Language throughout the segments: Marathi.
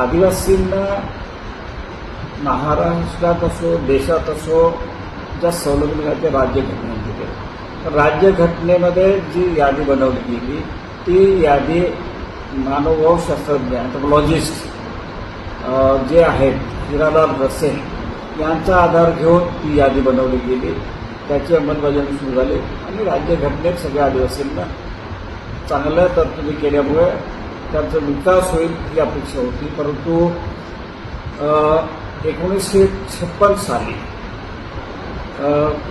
आदिवासींना महाराष्ट्रात असो देशात असो ज्या सवलती मिळाल्या त्या राज्यघटनेमध्ये तर राज्यघटनेमध्ये जी यादी बनवली गेली ती यादी मानवशास्त्रज्ञ अँथ्रोपॉलॉजिस्ट जे आहेत हिरालाल रसे यांचा आधार घेऊन ती यादी बनवली गेली. त्याची अंमलबजावणी सुरू झाली आणि राज्यघटनेत सगळ्या आदिवासींना चांगल्या तरतुदी केल्यामुळे त्यांचा विकास होईल ही अपेक्षा होती परंतु एकोणीसशे छप्पन साली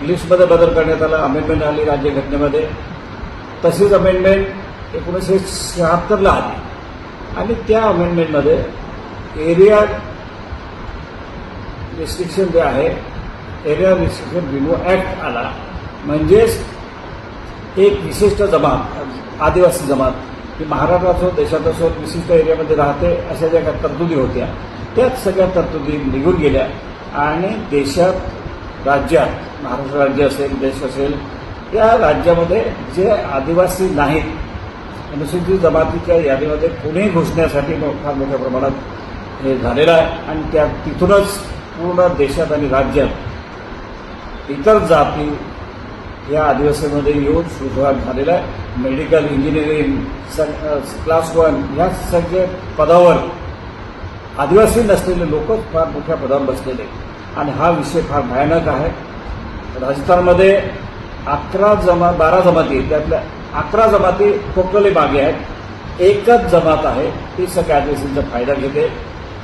लिस्टमध्ये बदल करण्यात आला अमेंडमेंट आली राज्यघटनेमध्ये. तशीच अमेंडमेंट एकोणीसशे शहात्तरला आली. आणि त्या अमेंडमेंटमध्ये एरिया रिस्ट्रिक्शन जे आहे एरिया रिस्ट्रिक्शन रिन्यू ॲक्ट आला. म्हणजेच एक विशिष्ट जमात आदिवासी जमात की महाराष्ट्रात असो देशात असो विशिष्ट एरियामध्ये राहते अशा ज्या काही तरतुदी होत्या त्याच सगळ्या तरतुदी निघून गेल्या. आणि देशात राज्यात महाराष्ट्र राज्य असेल देश असेल या राज्यामध्ये जे आदिवासी नाहीत अनुसूचित जमातीच्या यादीमध्ये कोणीही घुसण्यासाठी फार मोठ्या प्रमाणात हे झालेलं आहे. आणि त्या तिथूनच पूर्ण देशात आणि राज्यात इतर जाती या आदिवासीमध्ये येऊन सुरुवात झालेला आहे. मेडिकल इंजिनिअरिंग क्लास वन या सगळ्या पदावर आदिवासी नसलेले लोक फार मोठ्या पदावर बसलेले. आणि हा विषय फार भयानक आहे. राजस्थानमध्ये अकरा जमा बारा जमाती त्यातल्या अकरा जमाती टोटली मागे आहेत. एकच जमात आहे ती सगळ्या आदिवासींचा फायदा घेते.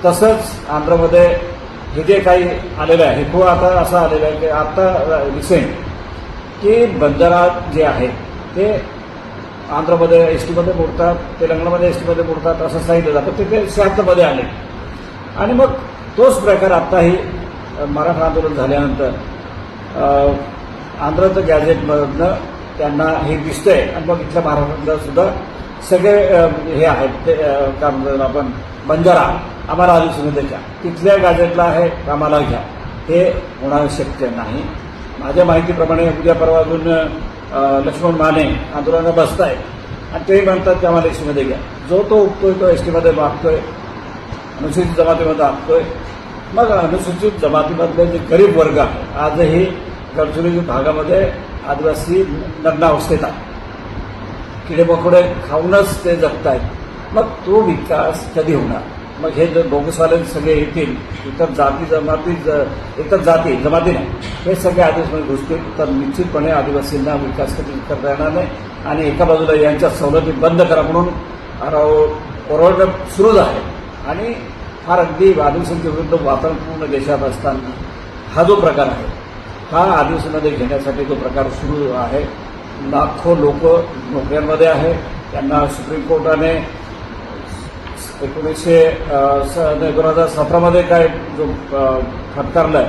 तसंच आंध्रमध्ये हे जे काही आलेलं आहे हे आता असं आलेलं आहे की आता रिसेंट की बंजारा जे आहेत ते आंध्रमध्ये एस टीमध्ये मोडतात तेलंगणामध्ये एस टीमध्ये मोडतात असं सांगितलं जातं. ते ते आले. आणि मग तोच प्रकार आत्ताही मराठा आंदोलन झाल्यानंतर आंध्रचं गॅझेटमधनं त्यांना हे दिसतंय. आणि मग इथल्या महाराष्ट्रातलं सुद्धा सगळे हे आहेत ते काय म्हणतो आपण बंजारा आम्हाला आदिवासीच्या तिथल्या गॅझेटला आहे आम्हाला घ्या. हे होणं शक्य नाही. माझ्या माहितीप्रमाणे उद्या परवा अजून लक्ष्मण माने आंदोलनात आहे आणि तेही म्हणतात की आम्हाला एसटीमध्ये घ्या. जो तो उठतोय तो एसटीमध्ये मागतोय अनुसूचित जमातीमध्ये आणतोय मग अनुसूचित जमातीमधले जे गरीब वर्ग आहे आजही गडचिरोली भागामध्ये आदिवासी नग्नावस्थेत आहे किडेमकोडे खाऊनच ते जगतायत. मग तो विकास कधी होणार? मग हे जर बोगसवाले सगळे येतील इतर जाती जमाती ज- इतर जाती जमाती नाही. हे सगळे आदिवासीमध्ये घुसतील. तर निश्चितपणे आदिवासींना विकास करता येणार नाही. आणि एका बाजूला यांच्या सवलती बंद करा म्हणून परवड सुरूच आहे आणि फार अगदी आदिवासींच्या विरुद्ध वातावरण पूर्ण देशात असताना हा जो प्रकार आहे हा आदिवासीमध्ये घेण्यासाठी जो प्रकार सुरू आहे लाखो लोक नोकऱ्यांमध्ये आहे. त्यांना सुप्रीम कोर्टाने एकोणीसशे स- दोन हजार सतरामध्ये काय जो फटकारला फटकारलाय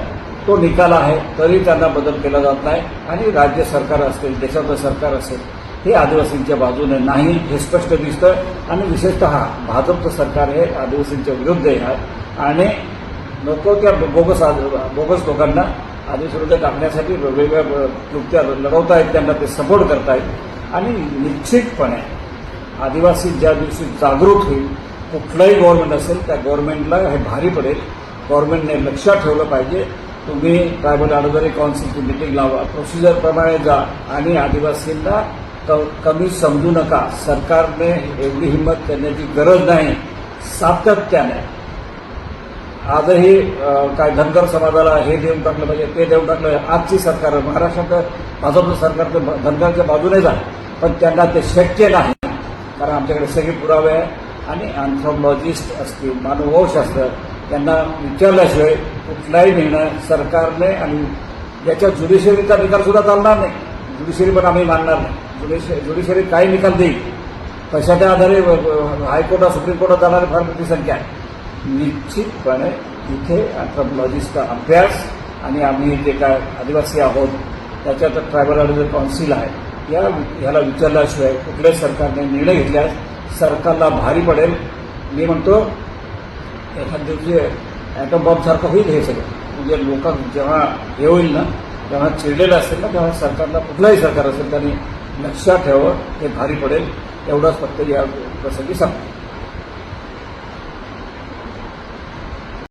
तो निकाल आहे तरी त्यांना बदल केला जात नाही. आणि राज्य सरकार असेल देशाचं सरकार असेल हे आदिवासींच्या बाजूने नाही हे स्पष्ट दिसतं आणि विशेषतः भाजपचं सरकार हे आदिवासींच्या विरुद्ध आहे. आणि नको त्या बोगस आद- बोगस लोकांना आदिवासीविरुद्ध टाकण्यासाठी वेगवेगळ्या कृत्या लढवतायत आहेत त्यांना ते सपोर्ट करतायत. आणि निश्चितपणे आदिवासी ज्या दिवशी जागृत होईल कुठलंही गव्हर्नमेंट असेल त्या गव्हर्नमेंटला हे भारी पडेल. गव्हर्नमेंटने लक्षात ठेवलं पाहिजे. तुम्ही ट्रायबल अडवरी काउन्सिलची मिटिंग लावा. प्रोसिजरप्रमाणे जा आणि आदिवासींना क- कमी समजू नका. सरकारने एवढी हिंमत करण्याची गरज नाही. सातत्याने. आजही काय धनगर समाजाला हे देऊन टाकलं पाहिजे ते देऊन टाकलं आजची सरकार महाराष्ट्रात भाजपचं सरकार तर धनगरच्या बाजूनेच आहे पण त्यांना ते शक्य नाही. कारण आमच्याकडे सगळे पुरावे आहे. आणि अँथ्रोपॉलॉजिस्ट असतील मानवशास्त्र त्यांना विचारल्याशिवाय कुठलाही निर्णय सरकारने आणि याच्या ज्युडिशरीचा निकाल सुद्धा चालणार नाही. ज्युडिशरी पण आम्ही मानणार नाही. ज्युडिशरी ज्युडिशरी काही निकाल देईल. कशाच्या आधारे हायकोर्टात सुप्रीम कोर्टात जाणारी फार मोठी संख्या आहे. निश्चितपणे तिथे अँथ्रोपॉलॉजिस्टचा अभ्यास आणि आम्ही जे काय आदिवासी आहोत त्याच्यात ट्रायबल ॲडव्हायझर काउन्सिल आहे या ह्याला विचारल्याशिवाय कुठल्याच सरकारने निर्णय घेतल्यास सरकारला भारी पडेल. मी म्हणतो एखाद्या दिवशी ॲटम बॉम्बसारखं होईल हे सगळं. म्हणजे लोक जेव्हा हे होईल ना तेव्हा चिडलेलं असेल ना तेव्हा सरकारला कुठलंही सरकार असेल त्यांनी लक्षात ठेवावं हे भारी पडेल. एवढंच फक्त या प्रसंगी सांगतो.